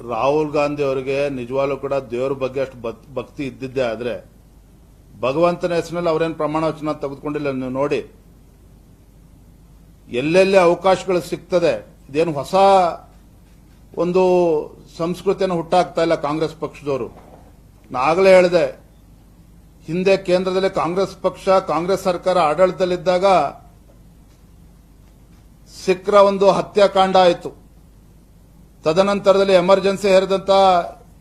ರಾಹುಲ್ ಗಾಂಧಿ ಅವರಿಗೆ ನಿಜವಾಗ್ಲೂ ಕೂಡ ದೇವರ ಬಗ್ಗೆ ಅಷ್ಟು ಭಕ್- ಭಕ್ತಿ ಇದ್ದಿದ್ದೇ ಆದ್ರೆ ಭಗವಂತನ ಹೆಸರಿನಲ್ಲಿ ಅವರೇನು ಪ್ರಮಾಣ ವಚನ ತೆಗೆದುಕೊಂಡಿಲ್ಲ. ನೀವು ನೋಡಿ, ಎಲ್ಲೆಲ್ಲಿ ಅವಕಾಶಗಳು ಸಿಗ್ತದೆ, ಇದೇನು ಹೊಸ ಒಂದು ಸಂಸ್ಕೃತಿಯನ್ನು ಹುಟ್ಟಾಕ್ತಾ ಇಲ್ಲ ಕಾಂಗ್ರೆಸ್ ಪಕ್ಷದವರು. ನಾಗಲೇ ಹೇಳಿದೆ, ಹಿಂದೆ ಕೇಂದ್ರದಲ್ಲಿ ಕಾಂಗ್ರೆಸ್ ಪಕ್ಷ, ಕಾಂಗ್ರೆಸ್ ಸರ್ಕಾರ ಆಡಳಿತದಲ್ಲಿದ್ದಾಗ ಸಿಖ್ರ ಒಂದು ಹತ್ಯಾಕಾಂಡ ಆಯಿತು. ತದನಂತರದಲ್ಲಿ ಎಮರ್ಜೆನ್ಸಿ ಹೇರಿದಂತ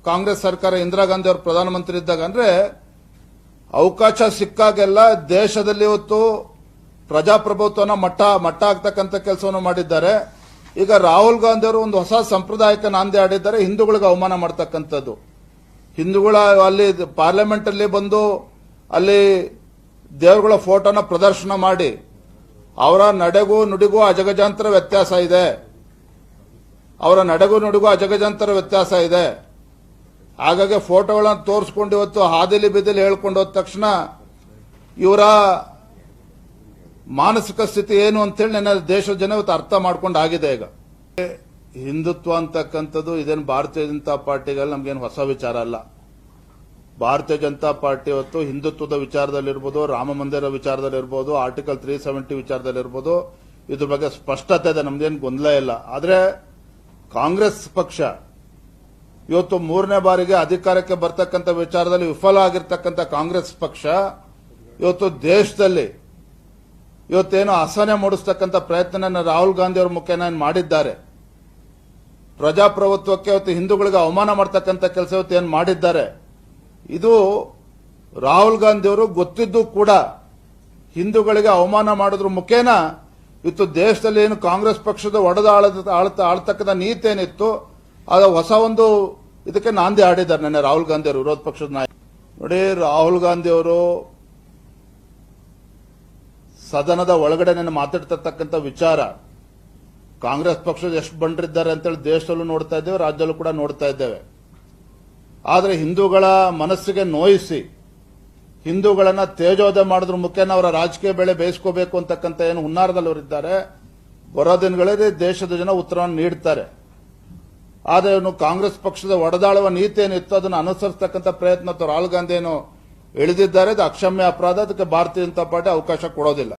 ಕಾಂಗ್ರೆಸ್ ಸರ್ಕಾರ ಇಂದಿರಾ ಗಾಂಧಿ ಅವರು ಪ್ರಧಾನಮಂತ್ರಿ ಇದ್ದಾಗ ಅಂದ್ರೆ ಅವಕಾಶ ಸಿಕ್ಕಾಗೆಲ್ಲ ದೇಶದಲ್ಲಿ ಇವತ್ತು ಪ್ರಜಾಪ್ರಭುತ್ವನ ಮಟ್ಟ ಮಟ್ಟ ಆಗ್ತಕ್ಕಂಥ ಕೆಲಸವನ್ನು ಮಾಡಿದ್ದಾರೆ. ಈಗ ರಾಹುಲ್ ಗಾಂಧಿ ಅವರು ಒಂದು ಹೊಸ ಸಂಪ್ರದಾಯಕ್ಕೆ ನಾಂದಿ ಆಡಿದ್ದಾರೆ, ಹಿಂದೂಗಳಿಗೆ ಅವಮಾನ ಮಾಡ್ತಕ್ಕಂಥದ್ದು. ಹಿಂದೂಗಳ ಅಲ್ಲಿ ಪಾರ್ಲಿಮೆಂಟ್ ಅಲ್ಲಿ ಬಂದು ಅಲ್ಲಿ ದೇವರುಗಳ ಫೋಟೋನ ಪ್ರದರ್ಶನ ಮಾಡಿ, ಅವರ ನಡೆಗೂ ನುಡಿಗೂ ಅಜಗಜಾಂತರ ವ್ಯತ್ಯಾಸ ಇದೆ. ಅವರ ನಡಗು ನಡುಗು ಅಜಗಜಾಂತರ ವ್ಯತ್ಯಾಸ ಇದೆ. ಹಾಗಾಗಿ ಫೋಟೋಗಳನ್ನು ತೋರಿಸ್ಕೊಂಡು ಇವತ್ತು ಹಾದಿಲಿ ಬಿದಿಲಿ ಹೇಳ್ಕೊಂಡು ಹೋದ ತಕ್ಷಣ ಇವರ ಮಾನಸಿಕ ಸ್ಥಿತಿ ಏನು ಅಂತೇಳಿ ನನ್ನ ದೇಶದ ಜನ ಇವತ್ತು ಅರ್ಥ ಮಾಡ್ಕೊಂಡು ಆಗಿದೆ ಈಗ. ಹಿಂದುತ್ವ ಅಂತಕ್ಕಂಥದ್ದು ಇದೇನು ಭಾರತೀಯ ಜನತಾ ಪಾರ್ಟಿಗೆ ನಮ್ಗೇನು ಹೊಸ ವಿಚಾರ ಅಲ್ಲ. ಭಾರತೀಯ ಜನತಾ ಪಾರ್ಟಿ ಇವತ್ತು ಹಿಂದುತ್ವದ ವಿಚಾರದಲ್ಲಿರ್ಬೋದು, ರಾಮ ಮಂದಿರ ವಿಚಾರದಲ್ಲಿರ್ಬೋದು, ಆರ್ಟಿಕಲ್ ತ್ರೀ ಸೆವೆಂಟಿ ವಿಚಾರದಲ್ಲಿರ್ಬೋದು, ಇದ್ರ ಬಗ್ಗೆ ಸ್ಪಷ್ಟತೆ ಇದೆ, ನಮ್ದೇನು ಗೊಂದಲ ಇಲ್ಲ. ಆದ್ರೆ ಕಾಂಗ್ರೆಸ್ ಪಕ್ಷ ಇವತ್ತು ಮೂರನೇ ಬಾರಿಗೆ ಅಧಿಕಾರಕ್ಕೆ ಬರ್ತಕ್ಕಂಥ ವಿಚಾರದಲ್ಲಿ ವಿಫಲ ಆಗಿರ್ತಕ್ಕಂಥ ಕಾಂಗ್ರೆಸ್ ಪಕ್ಷ ಇವತ್ತು ದೇಶದಲ್ಲಿ ಇವತ್ತೇನು ಅಸಹನೆ ಮೂಡಿಸ್ತಕ್ಕಂಥ ಪ್ರಯತ್ನ ರಾಹುಲ್ ಗಾಂಧಿ ಅವರ ಮುಖೇನ ಮಾಡಿದ್ದಾರೆ? ಪ್ರಜಾಪ್ರಭುತ್ವಕ್ಕೆ ಇವತ್ತು ಹಿಂದೂಗಳಿಗೆ ಅವಮಾನ ಮಾಡ್ತಕ್ಕಂಥ ಕೆಲಸ ಇವತ್ತು ಏನು ಮಾಡಿದ್ದಾರೆ? ಇದು ರಾಹುಲ್ ಗಾಂಧಿ ಅವರು ಗೊತ್ತಿದ್ದು ಕೂಡ ಹಿಂದೂಗಳಿಗೆ ಅವಮಾನ ಮಾಡೋದ್ರ ಮುಖೇನ ಇವತ್ತು ದೇಶದಲ್ಲಿ ಏನು ಕಾಂಗ್ರೆಸ್ ಪಕ್ಷದ ಒಡೆದ ಆಳ್ತಕ್ಕಂಥ ನೀತಿ ಏನಿತ್ತು, ಅದ ಹೊಸ ಒಂದು ಇದಕ್ಕೆ ನಾಂದಿ ಆಡಿದ್ದಾರೆ ನೆನ್ನೆ ರಾಹುಲ್ ಗಾಂಧಿ ಅವರು, ವಿರೋಧ ಪಕ್ಷದ ನಾಯಕ. ನೋಡಿ, ರಾಹುಲ್ ಗಾಂಧಿ ಅವರು ಸದನದ ಒಳಗಡೆ ನಿನ್ನೆ ಮಾತಾಡ್ತಿರ್ತಕ್ಕಂಥ ವಿಚಾರ. ಕಾಂಗ್ರೆಸ್ ಪಕ್ಷದ ಎಷ್ಟು ಬಂಡರಿದ್ದಾರೆ ಅಂತೇಳಿ ದೇಶದಲ್ಲೂ ನೋಡ್ತಾ ಇದ್ದೇವೆ, ರಾಜ್ಯದಲ್ಲೂ ಕೂಡ ನೋಡ್ತಾ ಇದ್ದೇವೆ. ಆದರೆ ಹಿಂದೂಗಳ ಮನಸ್ಸಿಗೆ ನೋಯಿಸಿ ಹಿಂದೂಗಳನ್ನ ತೇಜೋಧ ಮಾಡಿದ್ರು ಮುಖೇನ ಅವರ ರಾಜಕೀಯ ಬೆಳೆ ಬೇಯಿಸ್ಕೋಬೇಕು ಅಂತಕ್ಕಂಥ ಏನು ಹುನ್ನಾರದಲ್ಲಿ ಅವರಿದ್ದಾರೆ ಬರೋ ದಿನಗಳಲ್ಲಿ ದೇಶದ ಜನ ಉತ್ತರವನ್ನು ನೀಡುತ್ತಾರೆ ಆದರೆ ಇವನು ಕಾಂಗ್ರೆಸ್ ಪಕ್ಷದ ಒಡೆದಾಳುವ ನೀತಿ ಏನಿತ್ತು ಅದನ್ನು ಅನುಸರಿಸತಕ್ಕಂಥ ಪ್ರಯತ್ನ ರಾಹುಲ್ ಗಾಂಧಿ ಏನು ಇಳಿದಿದ್ದಾರೆ ಅದು ಅಕ್ಷಮ್ಯ ಅಪರಾಧ, ಅದಕ್ಕೆ ಭಾರತೀಯ ಜನತಾ ಪಾರ್ಟಿ ಅವಕಾಶ ಕೊಡೋದಿಲ್ಲ.